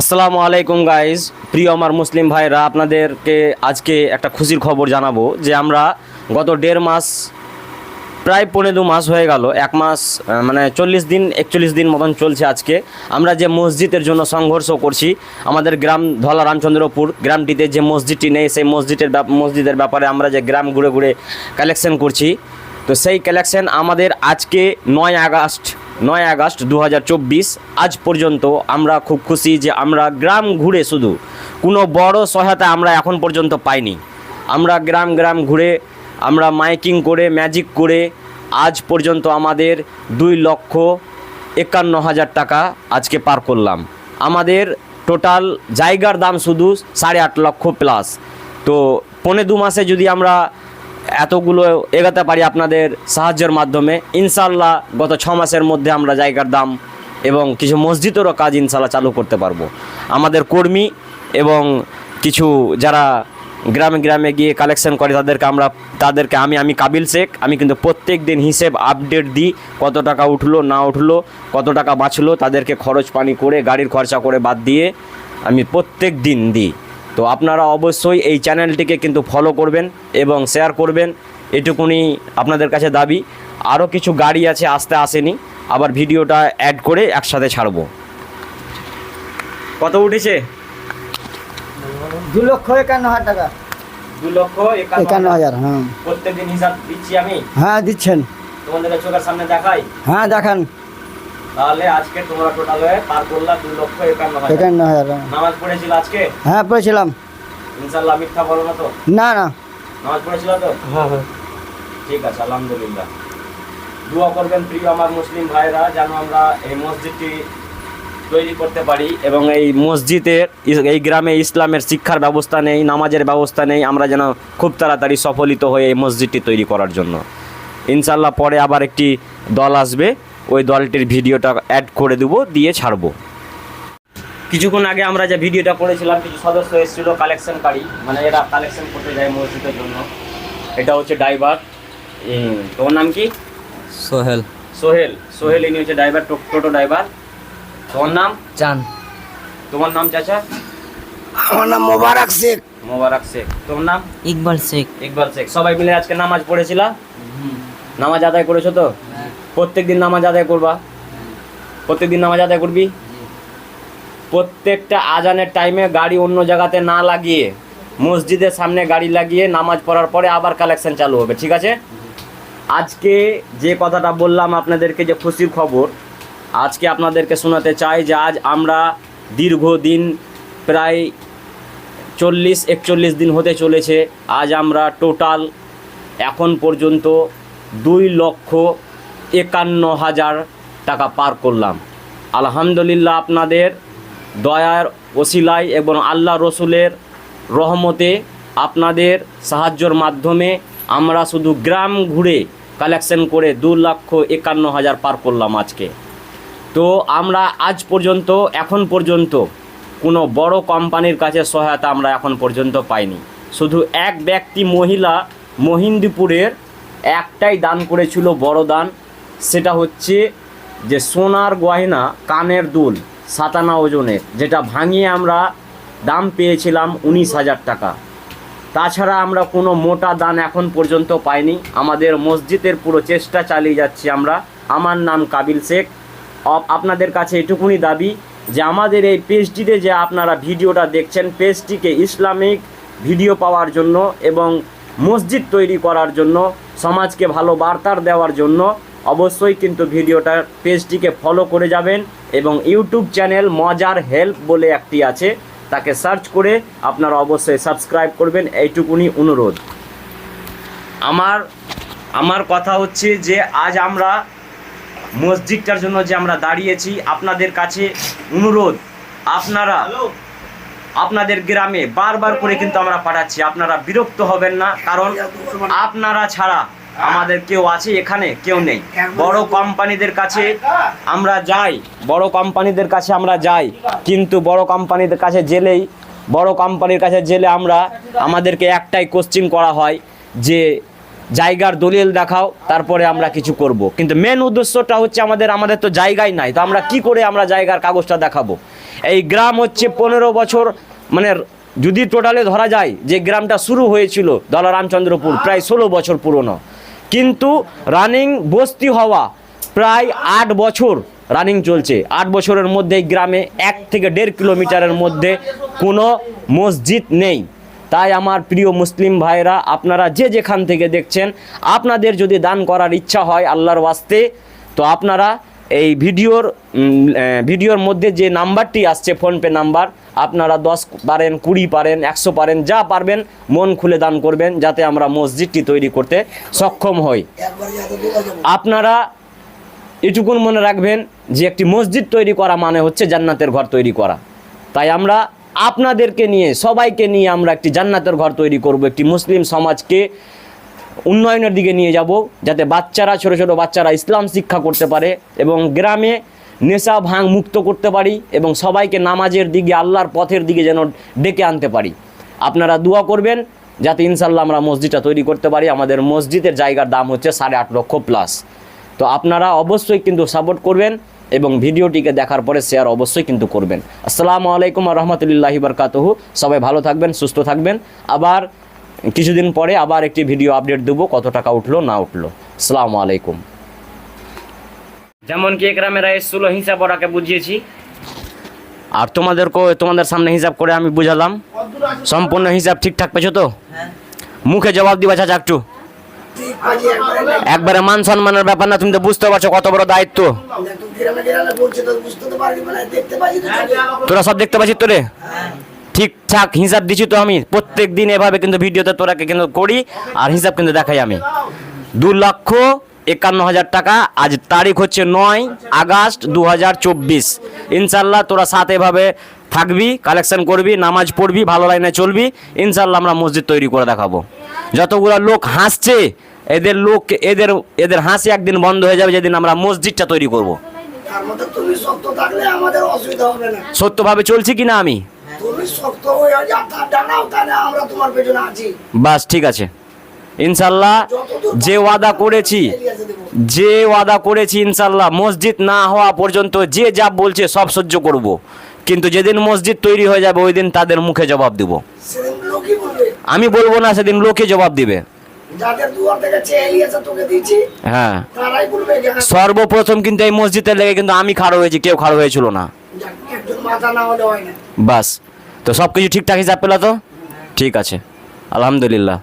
আসসালামু আলাইকুম গাইজ প্রিয় আমার মুসলিম ভাইরা আপনাদেরকে আজকে একটা খুশির খবর জানাব যে আমরা গত দেড় মাস, প্রায় পনেরো দু মাস হয়ে গেল, এক মাস মানে চল্লিশ দিন, একচল্লিশ দিন মতন চলছে আজকে। আমরা যে মসজিদের জন্য সংঘর্ষ করছি, আমাদের গ্রাম ধলা রামচন্দ্রপুর গ্রামটিতে যে মসজিদটি নেই, সেই মসজিদের মসজিদের ব্যাপারে আমরা যে গ্রাম ঘুরে ঘুরে কালেকশন করছি। তো সেই কালেকশন আমাদের আজকে নয় আগস্ট নয় আগস্ট দু হাজার চব্বিশ, আজ পর্যন্ত আমরা খুব খুশি যে আমরা গ্রাম ঘুরে শুধু কোনো বড় সহায়তা আমরা এখন পর্যন্ত পাইনি। আমরা গ্রাম গ্রাম ঘুরে, আমরা মাইকিং করে, ম্যাজিক করে, আজ পর্যন্ত আমাদের দুই লক্ষ একান্ন হাজার টাকা আজকে পার করলাম। আমাদের টোটাল জায়গার দাম শুধু সাড়ে আট লক্ষ প্লাস। তো পৌনে দু মাসে যদি আমরা এতগুলো এগাতে পারি আপনাদের সাহায্যের মাধ্যমে। ইনশাল্লাহ গত ছ মাসের মধ্যে আমরা জায়গার দাম এবং কিছু মসজিদেরও কাজ ইনশাল্লাহ চালু করতে পারব। আমাদের কর্মী এবং কিছু যারা গ্রামে গ্রামে গিয়ে কালেকশন করে, তাদেরকে আমরা, তাদেরকে আমি আমি কাবিল শেখ, আমি কিন্তু প্রত্যেক দিন হিসেব আপডেট দিই, কত টাকা উঠল, না উঠল, কত টাকা বাঁচলো, তাদেরকে খরচ পানি করে, গাড়ির খরচা করে বাদ দিয়ে আমি প্রত্যেক দিন দিই। তো আপনারা অবশ্যই এই চ্যানেলটিকে কিন্তু ফলো করবেন এবং শেয়ার করবেন। এটুকুনি আপনাদের কাছে দাবি। আরও কিছু গাড়ি আছে আসতে আসেনি। আবার ভিডিওটা অ্যাড করে একসাথে ছাড়বো। কত উঠেছে? দু লক্ষ একান্ন হাজার টাকা। দু লক্ষ একান্ন হাজার। হ্যাঁ। প্রত্যেকদিন হিসাব দিচ্ছি আমি। হ্যাঁ দিচ্ছেন। তোমাদের চোখের সামনে দেখাই। হ্যাঁ দেখান। তাহলে আজকে তোমরা টোটাল হয়ে পার করলা দু লক্ষ একান্ন হাজার। একান্ন হাজার হ্যাঁ। নামাজ পড়েছিল আজকে? হ্যাঁ পড়েছিলাম। ইনশাল্লাহ মিথ্যা বলো না তো? না না। নামাজ পড়েছিল তো? হ্যাঁ হ্যাঁ। ঠিক আছে আলহামদুলিল্লাহ। দোয়া করবেন প্রিয় আমার মুসলিম ভাইরা যেন আমরা এই মসজিদটি তৈরি করতে পারি এবং এই মসজিদের এই গ্রামে ইসলামের শিক্ষার ব্যবস্থা নেই নামাজের ব্যবস্থা নেই আমরা যেন খুব তাড়াতাড়ি সফলিত হয়ে এই মসজিদটি তৈরি করার জন্য। ইনশাল্লাহ পরে আবার একটি দল আসবে। ওই দলটির ভিডিওটা অ্যাড করে দেবো দিয়ে ছাড়বো। কিছুক্ষণ আগে আমরা যে ভিডিওটা করেছিলাম কিছু সদস্য এসেছিল কালেকশনকারী মানে এরা কালেকশন করতে যায় মসজিদের জন্য। এটা হচ্ছে ড্রাইভার তোমার নাম কি? সোহেল। সোহেল। সোহেল ইনি হচ্ছে ড্রাইভার টোটো ড্রাইভার তোমার নাম? চান। তোমার নাম চাচা? আমার নাম মোবারক শেখ। মোবারক শেখ। তোমার নাম? ইকবাল শেখ। ইকবাল শেখ। সবাই মিলে আজকে নামাজ পড়েছিলা? নামাজ আদায় করেছ তো? প্রত্যেক দিন নামাজ আদায় করবা। প্রত্যেক দিন নামাজ আদায় করবি? প্রত্যেকটা আজানের টাইমে গাড়ি অন্য জায়গাতে না লাগিয়ে, মসজিদের সামনে গাড়ি লাগিয়ে নামাজ পড়ার পরে আবার কালেকশন চালু হবে, ঠিক আছে? আজকে যে কথাটা বললাম আপনাদেরকে যে খুশির খবর, আজকে আপনাদেরকে শোনাতে চাই যে আজ আমরা দীর্ঘদিন প্রায় চল্লিশ, একচল্লিশ দিন হতে চলেছে, আজ আমরা টোটাল এখন পর্যন্ত দুই লক্ষ একান্ন হাজার টাকা পার করলাম। আলহামদুলিল্লাহ আপনাদের দয়ার ওসিলায় এবং আল্লাহ রসুলের রহমতে আপনাদের সাহায্যর মাধ্যমে আমরা শুধু গ্রাম ঘুরে কালেকশন করে দু লক্ষ একান্ন হাজার পার করলাম আজকে। তো আমরা আজ পর্যন্ত, এখন পর্যন্ত কোনো বড় কোম্পানির কাছে সহায়তা আমরা এখন পর্যন্ত পাইনি। শুধু এক ব্যক্তি মহিলা মহিন্দিপুরের একটাই দান করেছিল বড় দান সেটা হচ্ছে যে সোনার গয়না কানের দুল সাতানা ওজনের, যেটা ভাঙিয়ে আমরা দাম পেয়েছিলাম উনিশ হাজার টাকা। তাছাড়া আমরা কোনো মোটা দান এখন পর্যন্ত পাইনি। আমাদের মসজিদের পুরো চেষ্টা চালিয়ে যাচ্ছি আমরা। আমার নাম কাবিল শেখ। আপ- আপনাদের কাছে এটুকুনি দাবি যে আমাদের এই পেজটিতে যে আপনারা ভিডিওটা দেখছেন, পেজটিকে ইসলামিক ভিডিও পাওয়ার জন্য এবং মসজিদ তৈরি করার জন্য, সমাজকে ভালো বার্তার দেওয়ার জন্য অবশ্যই কিন্তু ভিডিওটার পেজটিকে ফলো করে যাবেন এবং ইউটিউব চ্যানেল মজার হেল্প বলে একটি আছে তাকে সার্চ করে আপনারা অবশ্যই সাবস্ক্রাইব করবেন এইটুকুনি অনুরোধ। আমার আমার কথা হচ্ছে যে আজ আমরা মসজিদটার জন্য যে আমরা দাঁড়িয়েছি আপনাদের কাছে অনুরোধ আপনারা আপনাদের গ্রামে বারবার করে কিন্তু আমরা পাঠাচ্ছি আপনারা বিরক্ত হবেন না কারণ আপনারা ছাড়া আমাদের কেউ আছে এখানে? কেউ নেই। বড় কোম্পানিদের কাছে আমরা যাই। বড় কোম্পানিদের কাছে আমরা যাই। কিন্তু বড় কোম্পানিদের কাছে জেলেই, বড় কোম্পানির কাছে জেলে আমরা, আমাদেরকে একটাই কোশ্চিন করা হয় যে, জায়গার দলিল দেখাও, তারপরে আমরা কিছু করব। কিন্তু মেন উদ্দেশ্যটা হচ্ছে আমাদের আমাদের তো জায়গায় নাই। তো আমরা কি করে আমরা জায়গার কাগজটা দেখাবো? এই গ্রাম হচ্ছে পনেরো বছর মানে যদি টোটালে ধরা যায় যে গ্রামটা শুরু হয়েছিল দলা রামচন্দ্রপুর, প্রায় ষোলো বছর পুরনো। কিন্তু রানিং বস্তি হওয়া প্রায় আট বছর রানিং চলছে। আট বছরের মধ্যে এই গ্রামে এক থেকে দেড় কিলোমিটারের মধ্যে কোনো মসজিদ নেই। তাই আমার প্রিয় মুসলিম ভাইরা আপনারা যে যেখান থেকে দেখছেন, আপনাদের যদি দান করার ইচ্ছা হয় আল্লাহর ওয়াস্তে, তো আপনারা এই ভিডিওর ভিডিওর মধ্যে যে নাম্বারটি আসছে, ফোনপে নাম্বার, আপনারা দশ পারেন, কুড়ি পারেন, একশো পারেন, যা পারবেন মন খুলে দান করবেন যাতে আমরা মসজিদটি তৈরি করতে সক্ষম হই। আপনারা এটুকুন মনে রাখবেন যে একটি মসজিদ তৈরি করা মানে হচ্ছে জান্নাতের ঘর তৈরি করা। তাই আমরা আপনাদেরকে নিয়ে, সবাইকে নিয়ে আমরা একটি জান্নাতের ঘর তৈরি করব, একটি মুসলিম সমাজকে উন্নয়নের দিকে নিয়ে যাব যাতে বাচ্চারা, ছোট ছোট বাচ্চারা ইসলাম শিক্ষা করতে পারে এবং গ্রামে নেশা ভাঙ মুক্ত করতে পারি এবং সবাইকে নামাজের দিকে, আল্লাহর পথের দিকে যেন ডেকে আনতে পারি। আপনারা দোয়া করবেন যাতে ইনশাল্লাহ আমরা মসজিদটা তৈরি করতে পারি। আমাদের মসজিদের জায়গার দাম হচ্ছে সাড়ে আট লক্ষ প্লাস তো আপনারা অবশ্যই কিন্তু সাপোর্ট করবেন এবং ভিডিওটিকে দেখার পরে শেয়ার অবশ্যই কিন্তু করবেন। আসসালামু আলাইকুম রহমতুল্লাহি বরকাতহু। সবাই ভালো থাকবেন, সুস্থ থাকবেন। আবার কিছুদিন পরে আবার একটি ভিডিও আপডেট দেবো কত টাকা উঠল না উঠল। আসসালামু আলাইকুম। যেমন কি একরামেরা এসছিল হিসাব ওরাকে বুঝিয়েছি। আর তোমাদেরকেও তোমাদের সামনে হিসাব করে আমি বুঝালাম। সম্পূর্ণ হিসাব ঠিকঠাক পেছো তো? মুখে জবাব দিবা চাচা একটু। একবারে মান সম্মানের ব্যাপার না তুমি তো বুঝতে পারছ কত বড় দায়িত্ব। মানে। তোরা সব দেখতে পাচ্ছিস তোরে? ঠিকঠাক হিসাব দিচ্ছি তো আমি। প্রত্যেক দিন এভাবে কিন্তু ভিডিওতে তোরাকে কিন্তু করি আর হিসাব কিন্তু দেখাই আমি। দু লক্ষ একান্ন হাজার টাকা আজ তারিখ হচ্ছে নয় আগস্ট দু হাজার চব্বিশ। ইনশাল্লাহ তোরা সাথ এভাবে থাকবি কালেকশন করবি নামাজ পড়বি ভালো লাইনে চলবি ইনশাল্লাহ আমরা মসজিদ তৈরি করে দেখাবো। যতগুলো লোক হাসছে এদের লোক এদের এদের হাসি একদিন বন্ধ হয়ে যাবে যেদিন আমরা মসজিদটা তৈরি করব। সত্যভাবে চলছি কি না আমি? তুমি শক্ত হয়ে যাত্রা ডানাও তাহলে আমরা তোমার পেছনে আছি। বাস ঠিক আছে। ইনশাল্লাহ যে ওয়াদা করেছি যে ওয়াদা করেছি ইনশাল্লাহ মসজিদ না হওয়া পর্যন্ত যে যা বলছে সব সহ্য করব। কিন্তু যেদিন মসজিদ তৈরি হয়ে যাবে ওই দিন তাদের মুখে জবাব দিব। আমি বলব না সেদিন লোকে জবাব দিবে। হ্যাঁ। হ্যাঁ, সর্বপ্রথম কিন্তু এই মসজিদের লেগে কিন্তু আমি খাড়ো হয়েছি কেউ খাড়ো হয়েছিল হয় না। বাস। তো সব কিছু ঠিকঠাক হিসাব পেলা তো? ঠিক আছে। আলহামদুলিল্লাহ।